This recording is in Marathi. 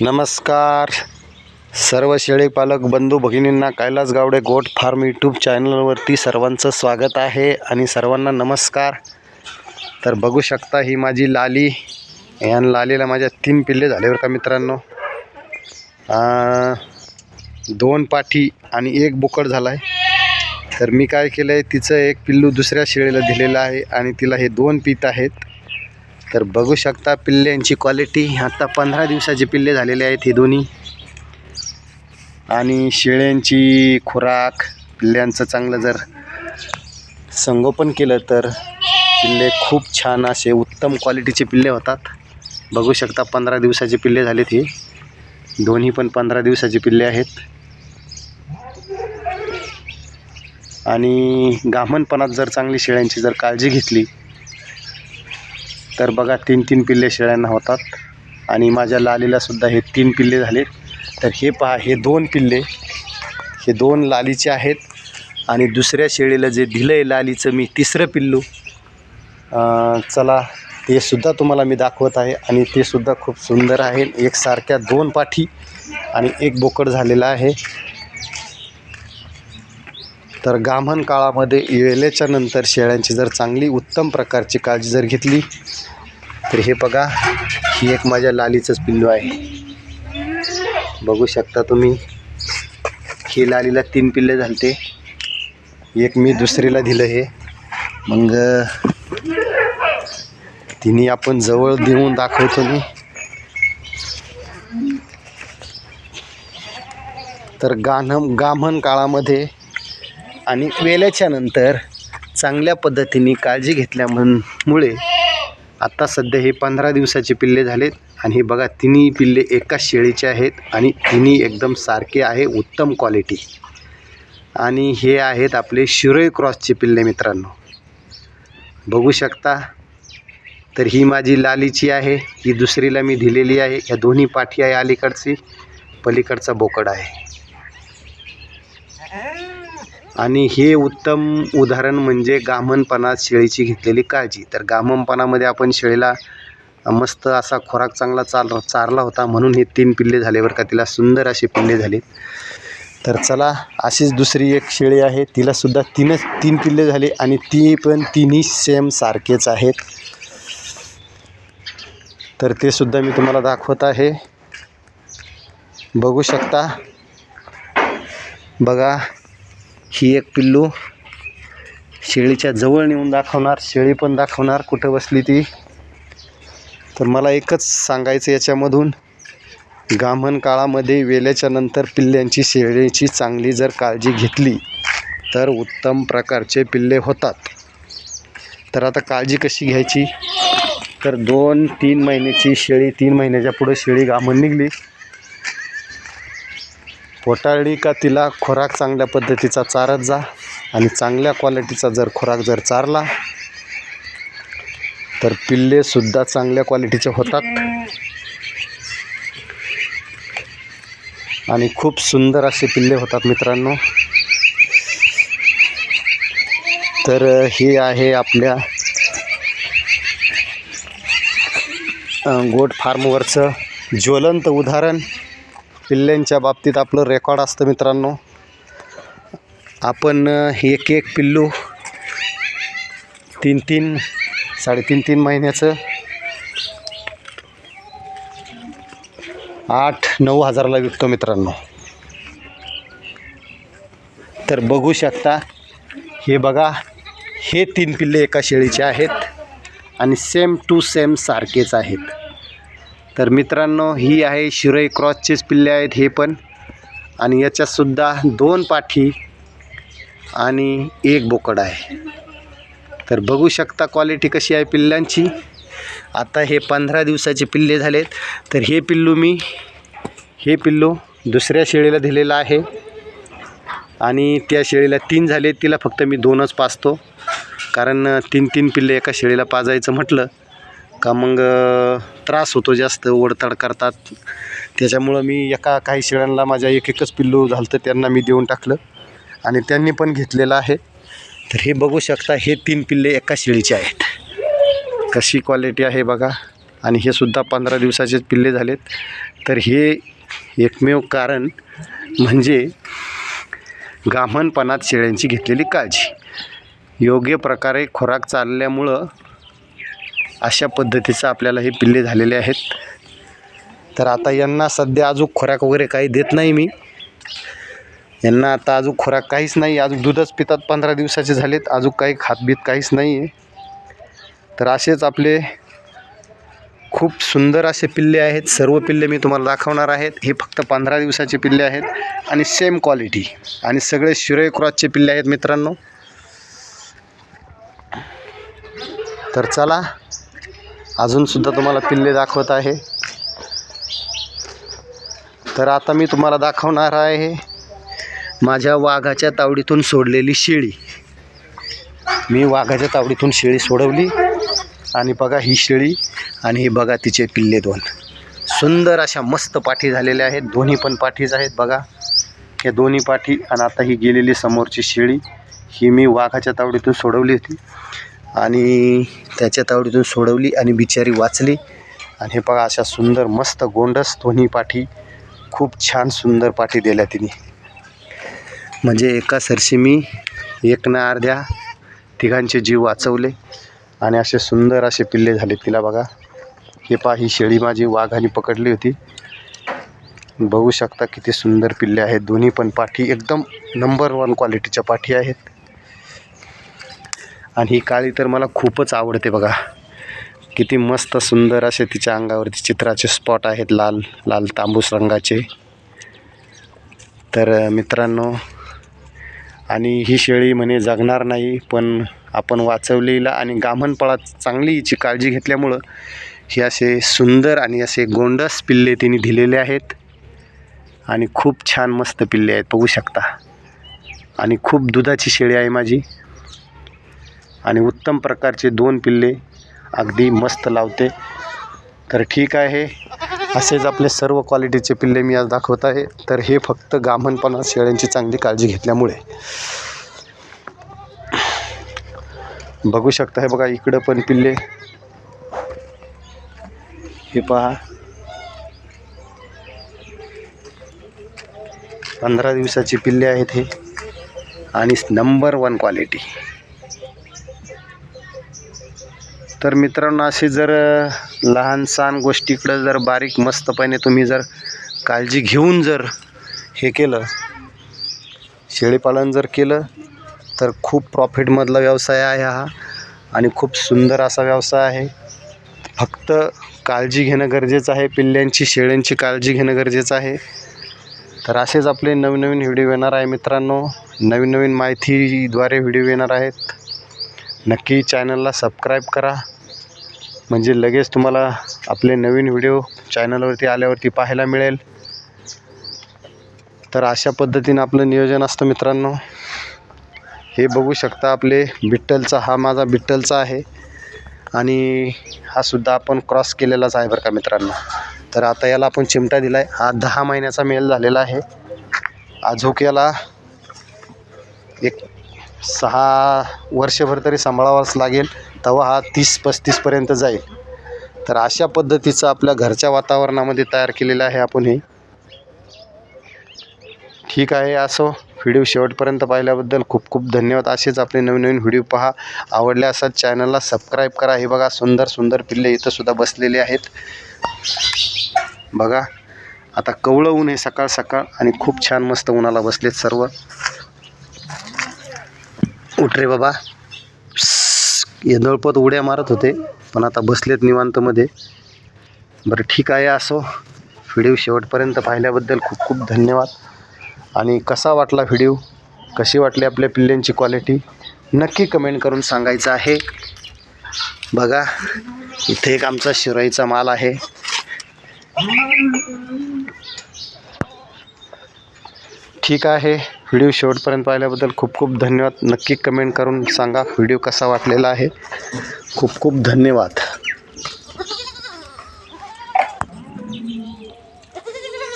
नमस्कार. सर्व शेळीपालक बंधू भगिनींना Kailas Gawade goat farm YouTube चॅनलवरती सर्वांचं स्वागत आहे आणि सर्वांना नमस्कार. तर बघू शकता ही माझी लाली. या लालीला माझ्या तीन पिल्ले झाले बरं का मित्रांनो. दोन पाठी आणि एक बोकड झाला आहे तर मी काय केलं आहे तिचं एक पिल्लू दुसऱ्या शेळीला दिलेलं आहे आणि तिला हे दोन पीत आहेत. तर बघू शकता पिल्ल्यांची क्वालिटी आत्ता पंधरा दिवसाचे पिल्ले झालेले आहेत हे दोन्ही. आणि शेळ्यांची खुराक पिल्ल्यांचं चांगलं जर संगोपन केलं तर पिल्ले खूप छान असे उत्तम क्वालिटीचे पिल्ले होतात. बघू शकता पंधरा दिवसाचे पिल्ले झालेत हे. दोन्ही पण पंधरा दिवसाचे पिल्ले आहेत. आणि गामणपणात जर चांगली शेळ्यांची जर काळजी घेतली तर बघा तीन तीन पिल्ले शेळ्यांना होतात. आणि माझ्या लालीलासुद्धा हे तीन पिल्ले झाले तर हे पहा हे दोन पिल्ले. हे दोन लालीचे आहेत. आणि दुसऱ्या शेळीला जे दिलं आहे लालीचं मी तिसरं पिल्लू चला ते सुद्धा तुम्हाला मी दाखवत आहे. आणि ते सुद्धा खूप सुंदर आहे. एकसारख्या दोन पाठी आणि एक बोकड झालेला आहे. तर गाभण काळामध्ये वेळेच्या नंतर शेळ्यांची जर चांगली उत्तम प्रकारची काळजी जर घेतली तर हे बघा ही एक माझ्या लालीचंच पिल्लू आहे. बघू शकता तुम्ही ही लालीला तीन पिल्ले झालते. एक मी दुसरीला दिलं हे. मग तिने आपण जवळ देऊन दाखवतो मी. तर गाणं गामन काळामध्ये आणि वेल्याच्या नंतर चांगल्या पद्धतीने काळजी घेतल्यामुळे आत्ता सध्या हे पंधरा दिवसाचे पिल्ले झालेत. आणि हे बघा तिन्ही पिल्ले एकाच शेळीचे आहेत आणि तिन्ही एकदम सारखे आहे उत्तम क्वालिटी आणि हे आहेत आपले शिरोई क्रॉसचे पिल्ले मित्रांनो. बघू शकता. तर ही माझी लालीची आहे ही दुसरीला मी दिलेली आहे. या दोन्ही पाठी आहे अलीकडची पलीकडचा बोकड आहे. आणि हे उत्तम उदाहरण म्हणजे गामणपणात शेळीची घेतलेली काळजी. तर गामणपणामध्ये आपण शेळीला मस्त असा खोराक चांगला चाल चारला होता म्हणून हे तीन पिल्ले झाले बरं का. तिला सुंदर असे पिल्ले झाले. तर चला अशीच दुसरी एक शेळी आहे. तिलासुद्धा तीनच तीन पिल्ले झाले आणि ती पण तिन्ही सेम सारखेच आहेत. तर ते सुद्धा मी तुम्हाला दाखवत आहे. बघू शकता. बघा ही एक पिल्लू. शेळीच्या जवळ नेऊन दाखवणार शेळी पण दाखवणार कुठं बसली ती. तर मला एकच सांगायचं याच्यामधून गाभण काळामध्ये वेल्याच्या नंतर पिल्ल्यांची शेळीची चांगली जर काळजी घेतली तर उत्तम प्रकारचे पिल्ले होतात. तर आता काळजी कशी घ्यायची? तर दोन तीन महिन्याची शेळी तीन महिन्याच्या पुढं शेळी गाभण निघली. पोटाळली का तिला खोराक चांगल्या पद्धतीचा चारत जा आणि चांगल्या क्वालिटीचा जर खोराक जर चारला तर पिल्लेसुद्धा चांगल्या क्वालिटीचे होतात. आणि खूप सुंदर असे पिल्ले होतात मित्रांनो. तर हे आहे आपल्या गोट फार्मवरचं ज्वलंत उदाहरण. पिल्ल्यांच्या बाबतीत आपलं रेकॉर्ड असतं मित्रांनो. आपण एक एक पिल्लू तीन तीन साडेतीन तीन महिन्याचं आठ नऊ हजाराला विकतो मित्रांनो. तर बघू शकता हे बघा हे तीन पिल्ले एका शेळीचे आहेत आणि सेम टू सेम सारखेच आहेत. तर मित्रांनो ही आहे शिरोई क्रॉसचेच पिल्ले आहेत हे पण. आणि याच्यातसुद्धा दोन पाठी आणि एक बोकड आहे. तर बघू शकता क्वालिटी कशी आहे पिल्लांची. आता हे पंधरा दिवसाचे पिल्ले झालेत. तर हे पिल्लू मी हे पिल्लू दुसऱ्या शेळीला दिलेलं आहे. आणि त्या शेळीला तीन झाले तिला फक्त मी दोनच पाजतो कारण तीन तीन पिल्ले एका शेळीला पाजायचं म्हटलं. का मग त्रास होतो जास्त ओढताड करतात. त्याच्यामुळं मी एका काही शेळ्यांना माझ्या एक एकच पिल्लू झालं त्यांना मी देऊन टाकलं. आणि त्यांनी पण घेतलेलं आहे. तर हे बघू शकता हे तीन पिल्ले एका शेळीचे आहेत. कशी क्वालिटी आहे बघा. आणि हे सुद्धा पंधरा दिवसाचेच पिल्ले झालेत. तर हे एकमेव कारण म्हणजे गामणपणात शेळ्यांची घेतलेली काळजी. योग्य प्रकारे खुराक चालल्यामुळं अशा पद्धतीचं आपल्याला हे पिल्ले झालेले आहेत. तर आता यांना सध्या अजून खुराक वगैरे काही देत नाही मी. यांना आता अजून खुराक काहीच नाही. अजून दूधच पितात पंधरा दिवसाचे झालेत. अजून काही खातबीत काहीच नाही आहे तर असेच आपले खूप सुंदर असे पिल्ले आहेत. सर्व पिल्ले मी तुम्हाला दाखवणार आहेत. हे फक्त पंधरा दिवसाचे पिल्ले आहेत. आणि सेम क्वालिटी आणि सगळे शिरोय क्रॉसचे पिल्ले आहेत मित्रांनो. तर चला अजूनसुद्धा तुम्हाला पिल्ले दाखवत आहे. तर आता मी तुम्हाला दाखवणार आहे माझ्या वाघाच्या तावडीतून सोडलेली शेळी. मी वाघाच्या तावडीतून शेळी सोडवली आणि बघा ही शेळी आणि हे बघा तिचे पिल्ले दोन. सुंदर अशा मस्त पाठी झालेल्या आहेत. दोन्ही पण पाठीच आहेत बघा. हे दोन्ही पाठी आणि आता ही गेलेली समोरची शेळी ही मी वाघाच्या तावडीतून सोडवली होती. आणि त्याच्या तावडीतून सोडवली आणि बिचारी वाचली. आणि हे बघा अशा सुंदर मस्त गोंडस दोन्ही पाठी खूप छान सुंदर पाठी दिल्या तिने. म्हणजे एका सरशी मी एक ना अर्ध्या तिघांचे जीव वाचवले. आणि असे सुंदर असे पिल्ले झाले तिला बघा. हे पा ही शेळी माझी वाघाने पकडली होती. बघू शकता किती सुंदर पिल्ले आहेत. दोन्ही पण पाठी एकदम नंबर वन क्वालिटीच्या पाठी आहेत. आणि ही काळी तर मला खूपच आवडते बघा. किती मस्त सुंदर असे तिच्या अंगावरती चित्राचे स्पॉट आहेत लाल लाल तांबूस रंगाचे. तर मित्रांनो आणि ही शेळी म्हणे जगणार नाही पण आपण वाचवलेला आणि गामणपळात चांगली हिची काळजी घेतल्यामुळं हे असे सुंदर आणि असे गोंडस पिल्ले तिने दिलेले आहेत. आणि खूप छान मस्त पिल्ले आहेत बघू शकता. आणि खूप दुधाची शेळी आहे माझी. आणि उत्तम प्रकारचे दोन पिल्ले अगदी मस्त लावते. तर ठीक आहे. असेच आपले सर्व क्वालिटीचे पिल्ले मी आज दाखवत आहे. तर हे फक्त गाभणपणा शेळ्यांची चांगली काळजी घेतल्यामुळे. बघू शकता हे बघा इकडं पण पिल्ले. हे पहा. पंधरा दिवसाची पिल्ले आहेत हे. आणि नंबर वन क्वालिटी तर मित्रांनो असे जर लहान सहान गोष्टीकडं जर बारीक मस्तपणे तुम्ही जर काळजी घेऊन जर हे केलं शेळीपालन जर केलं तर खूप प्रॉफिटमधला व्यवसाय आहे हा आणि खूप सुंदर असा व्यवसाय आहे. फक्त काळजी घेणं गरजेचं आहे पिल्ल्यांची शेळ्यांची काळजी घेणं गरजेचं आहे. तर असेच आपले नवीन नवीन व्हिडिओ येणार आहे मित्रांनो. नवीन नवीन माहितीद्वारे व्हिडिओ येणार आहेत. नक्की चॅनलला सबस्क्राईब करा. म्हणजे लगेच तुम्हाला आपले नवीन व्हिडिओ चॅनलवरती आल्यावरती पाहायला मिळेल. तर अशा पद्धतीनं आपलं नियोजन असतं मित्रांनो. हे बघू शकता आपले बिट्टलचा हा माझा बिट्टलचा आहे. आणि हा सुद्धा आपण क्रॉस केलेलाच आहे बरं का मित्रांनो. तर आता याला आपण चिमटा दिला आहे हा दहा महिन्याचा मेल झालेला आहे. अजूक याला एक सहा वर्षभर तरी सांभाळावाच लागेल तेव्हा हा तीस पस्तीसपर्यंत जाईल. तर अशा पद्धतीचं आपल्या घरच्या वातावरणामध्ये तयार केलेलं आहे आपण हे. ठीक आहे असो. व्हिडिओ शेवटपर्यंत पाहिल्याबद्दल खूप खूप धन्यवाद. असेच आपले नवीन नवीन व्हिडिओ पहा. आवडले असतात चॅनलला सबस्क्राईब करा. हे बघा सुंदर सुंदर पिल्ले इथंसुद्धा बसलेले आहेत. बघा आता कवळं ऊन आहे सकाळ सकाळ आणि खूप छान मस्त उन्हाला बसलेत सर्व. उठ रे बाबा. येंदळपत उड्या मारत होते पण आता बसलेत निवांतमध्ये. बरं ठीक आहे असो. व्हिडिओ शेवटपर्यंत पाहिल्याबद्दल खूप खूप धन्यवाद. आणि कसा वाटला व्हिडिओ? कशी वाटली आपल्या पिल्ल्यांची क्वालिटी नक्की कमेंट करून सांगायचं आहे. बघा इथे एक आमचा शिराईचा माल आहे. ठीक आहे. व्हिडिओ शेवटपर्यंत पाहिल्याबद्दल खूप खूप धन्यवाद. नक्की कमेंट करून सांगा व्हिडिओ कसा वाटलेला आहे. खूप खूप धन्यवाद.